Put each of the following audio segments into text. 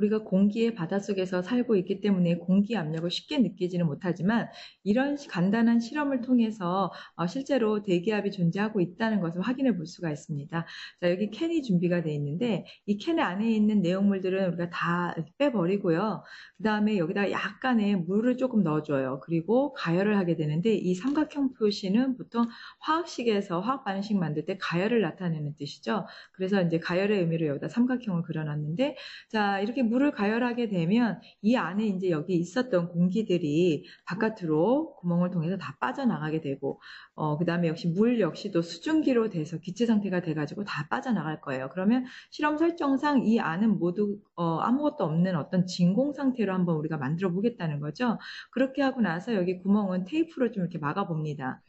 우리가 공기의 바닷속에서 살고 있기 때문에 공기 압력을 쉽게 느끼지는 못하지만 이런 간단한 실험을 통해서 어, 실제로 대기압이 존재하고 있다는 것을 확인해 볼 수가 있습니다. 자, 여기 캔이 준비가 되어 있는데 이 캔 안에 있는 내용물들은 우리가 다 빼버리고요. 그 다음에 여기다 약간의 물을 조금 넣어줘요. 그리고 가열을 하게 되는데 이 삼각형 표시는 보통 화학식에서 화학 반응식 만들 때 가열을 나타내는 뜻이죠. 그래서 이제 가열의 의미로 여기다 삼각형을 그려놨는데 자 이렇게 물을 가열하게 되면 이 안에 이제 여기 있었던 공기들이 바깥으로 구멍을 통해서 다 빠져나가게 되고 어, 그 다음에 역시 물 역시도 수증기로 돼서 기체 상태가 돼가지고 다 빠져나갈 거예요. 그러면 실험 설정상 이 안은 모두 어, 아무것도 없는 어떤 진공 상태로 한번 우리가 만들어 보겠다는 거죠. 그렇게 하고 나서 여기 구멍은 테이프로 좀 이렇게 막아 봅니다.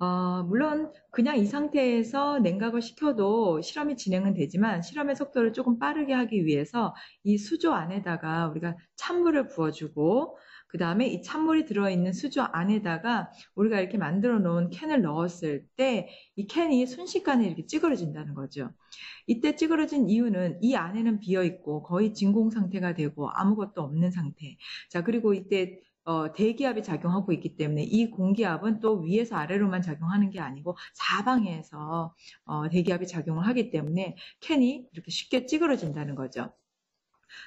어, 물론 그냥 이 상태에서 냉각을 시켜도 실험이 진행은 되지만 실험의 속도를 조금 빠르게 하기 위해서 이 수조 안에다가 우리가 찬물을 부어주고 그 다음에 이 찬물이 들어있는 수조 안에다가 우리가 이렇게 만들어 놓은 캔을 넣었을 때 이 캔이 순식간에 이렇게 찌그러진다는 거죠. 이때 찌그러진 이유는 이 안에는 비어 있고 거의 진공 상태가 되고 아무것도 없는 상태. 자, 그리고 이때 어, 대기압이 작용하고 있기 때문에 이 공기압은 또 위에서 아래로만 작용하는 게 아니고 사방에서 어, 대기압이 작용을 하기 때문에 캔이 이렇게 쉽게 찌그러진다는 거죠.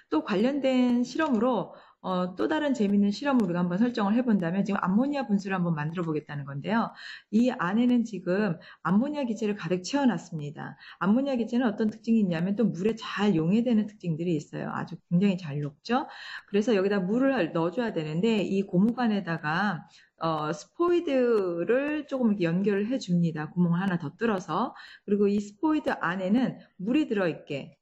또 관련된 실험으로 어, 또 다른 재밌는 실험을 우리가 한번 설정을 해본다면 지금 암모니아 분수를 한번 만들어 보겠다는 건데요. 이 안에는 지금 암모니아 기체를 가득 채워놨습니다. 암모니아 기체는 어떤 특징이 있냐면 또 물에 잘 용해되는 특징들이 있어요. 아주 굉장히 잘 녹죠. 그래서 여기다 물을 넣어줘야 되는데 이 고무관에다가 어, 스포이드를 조금 이렇게 연결을 해줍니다. 구멍을 하나 더 뚫어서. 그리고 이 스포이드 안에는 물이 들어있게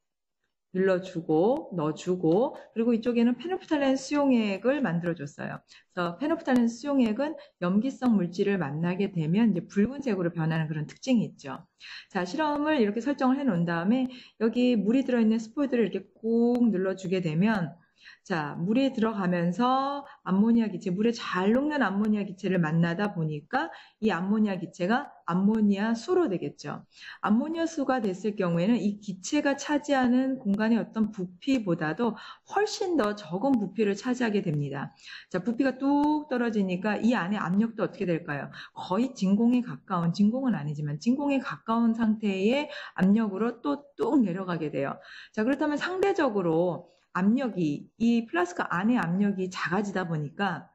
눌러주고 넣어주고 그리고 이쪽에는 페노프탈렌 수용액을 만들어줬어요. 그래서 페노프탈렌 수용액은 염기성 물질을 만나게 되면 이제 붉은색으로 변하는 그런 특징이 있죠. 자 실험을 이렇게 설정을 해 놓은 다음에 여기 물이 들어있는 스포이드를 이렇게 꾹 눌러주게 되면 자, 물에 들어가면서 암모니아 기체, 물에 잘 녹는 암모니아 기체를 만나다 보니까 이 암모니아 기체가 암모니아 수로 되겠죠. 암모니아 수가 됐을 경우에는 이 기체가 차지하는 공간의 어떤 부피보다도 훨씬 더 적은 부피를 차지하게 됩니다. 자, 부피가 뚝 떨어지니까 이 안에 압력도 어떻게 될까요? 거의 진공에 가까운, 진공은 아니지만 진공에 가까운 상태의 압력으로 또 뚝 내려가게 돼요. 자, 그렇다면 상대적으로 압력이 이 플라스크 안의 압력이 작아지다 보니까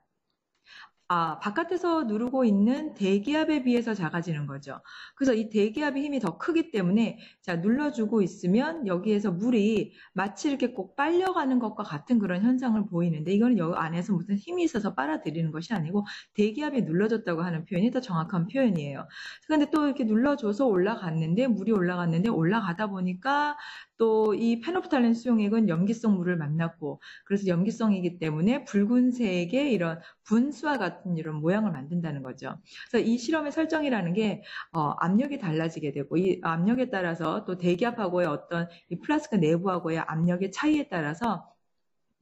아, 바깥에서 누르고 있는 대기압에 비해서 작아지는 거죠. 그래서 이 대기압의 힘이 더 크기 때문에 자, 눌러주고 있으면 여기에서 물이 마치 이렇게 꼭 빨려가는 것과 같은 그런 현상을 보이는데 이거는 여기 안에서 무슨 힘이 있어서 빨아들이는 것이 아니고 대기압이 눌러졌다고 하는 표현이 더 정확한 표현이에요. 그런데 또 이렇게 눌러줘서 올라갔는데 물이 올라갔는데 올라가다 보니까 또 이 페노프탈렌 수용액은 염기성 물을 만났고 그래서 염기성이기 때문에 붉은색의 이런 분수와 같은 이런 모양을 만든다는 거죠. 그래서 이 실험의 설정이라는 게 어, 압력이 달라지게 되고 이 압력에 따라서 또 대기압하고의 어떤 이 플라스크 내부하고의 압력의 차이에 따라서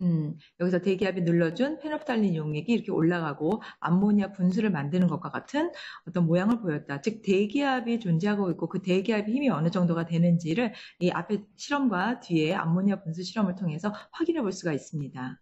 음, 여기서 대기압이 눌러준 페노프탈린 용액이 이렇게 올라가고 암모니아 분수를 만드는 것과 같은 어떤 모양을 보였다. 즉 대기압이 존재하고 있고 그 대기압의 힘이 어느 정도가 되는지를 이 앞에 실험과 뒤에 암모니아 분수 실험을 통해서 확인해 볼 수가 있습니다.